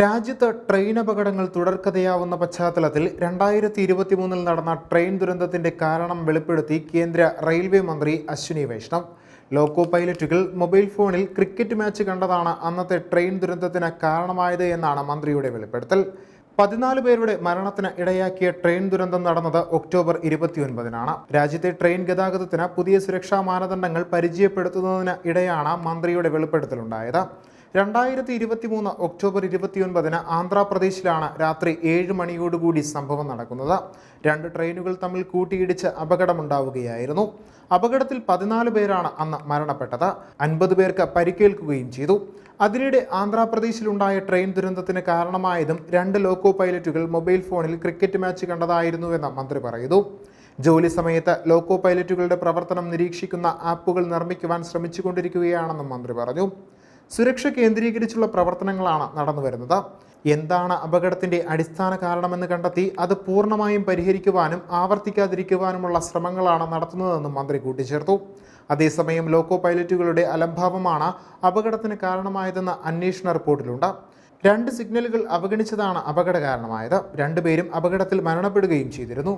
രാജ്യത്ത് ട്രെയിൻ അപകടങ്ങൾ തുടർക്കഥയാവുന്ന പശ്ചാത്തലത്തിൽ രണ്ടായിരത്തി ഇരുപത്തി മൂന്നിൽ നടന്ന ട്രെയിൻ ദുരന്തത്തിന്റെ കാരണം വെളിപ്പെടുത്തി കേന്ദ്ര റെയിൽവേ മന്ത്രി അശ്വിനി വൈഷ്ണവ്. ലോക്കോ പൈലറ്റുകൾ മൊബൈൽ ഫോണിൽ ക്രിക്കറ്റ് മാച്ച് കണ്ടതാണ് അന്നത്തെ ട്രെയിൻ ദുരന്തത്തിന് കാരണമായത് എന്നാണ് മന്ത്രിയുടെ വെളിപ്പെടുത്തൽ. പതിനാല് പേരുടെ മരണത്തിന് ഇടയാക്കിയ ട്രെയിൻ ദുരന്തം നടന്നത് ഒക്ടോബർ ഇരുപത്തിയൊൻപതിനാണ്. രാജ്യത്തെ ട്രെയിൻ ഗതാഗതത്തിന് പുതിയ സുരക്ഷാ മാനദണ്ഡങ്ങൾ പരിചയപ്പെടുത്തുന്നതിന് ഇടയാണ് മന്ത്രിയുടെ വെളിപ്പെടുത്തലുണ്ടായത്. രണ്ടായിരത്തി ഇരുപത്തി മൂന്ന് ഒക്ടോബർ ഇരുപത്തിയൊൻപതിന് ആന്ധ്രാപ്രദേശിലാണ് രാത്രി ഏഴ് മണിയോടുകൂടി സംഭവം നടക്കുന്നത്. രണ്ട് ട്രെയിനുകൾ തമ്മിൽ കൂട്ടിയിടിച്ച് അപകടമുണ്ടാവുകയായിരുന്നു. അപകടത്തിൽ പതിനാല് പേരാണ് അന്ന് മരണപ്പെട്ടത്. അൻപത് പേർക്ക് പരിക്കേൽക്കുകയും ചെയ്തു. അതിനിടെ ആന്ധ്രാപ്രദേശിലുണ്ടായ ട്രെയിൻ ദുരന്തത്തിന് കാരണമായതും രണ്ട് ലോക്കോ പൈലറ്റുകൾ മൊബൈൽ ഫോണിൽ ക്രിക്കറ്റ് മാച്ച് കണ്ടതായിരുന്നുവെന്ന് മന്ത്രി പറയുന്നു. ജോലി സമയത്ത് ലോക്കോ പൈലറ്റുകളുടെ പ്രവർത്തനം നിരീക്ഷിക്കുന്ന ആപ്പുകൾ നിർമ്മിക്കുവാൻ ശ്രമിച്ചുകൊണ്ടിരിക്കുകയാണെന്നും മന്ത്രി പറഞ്ഞു. സുരക്ഷ കേന്ദ്രീകരിച്ചുള്ള പ്രവർത്തനങ്ങളാണ് നടന്നു വരുന്നത്. എന്താണ് അപകടത്തിന്റെ അടിസ്ഥാന കാരണമെന്ന് കണ്ടെത്തി അത് പൂർണമായും പരിഹരിക്കുവാനും ആവർത്തിക്കാതിരിക്കുവാനുമുള്ള ശ്രമങ്ങളാണ് നടത്തുന്നതെന്നും മന്ത്രി കൂട്ടിച്ചേർത്തു. അതേസമയം ലോക്കോ പൈലറ്റുകളുടെ അലംഭാവമാണ് അപകടത്തിന് കാരണമായതെന്ന് അന്വേഷണ റിപ്പോർട്ടിലുണ്ട്. രണ്ട് സിഗ്നലുകൾ അവഗണിച്ചതാണ് അപകട കാരണമായത് രണ്ടുപേരും അപകടത്തിൽ മരണപ്പെടുകയും ചെയ്തിരുന്നു.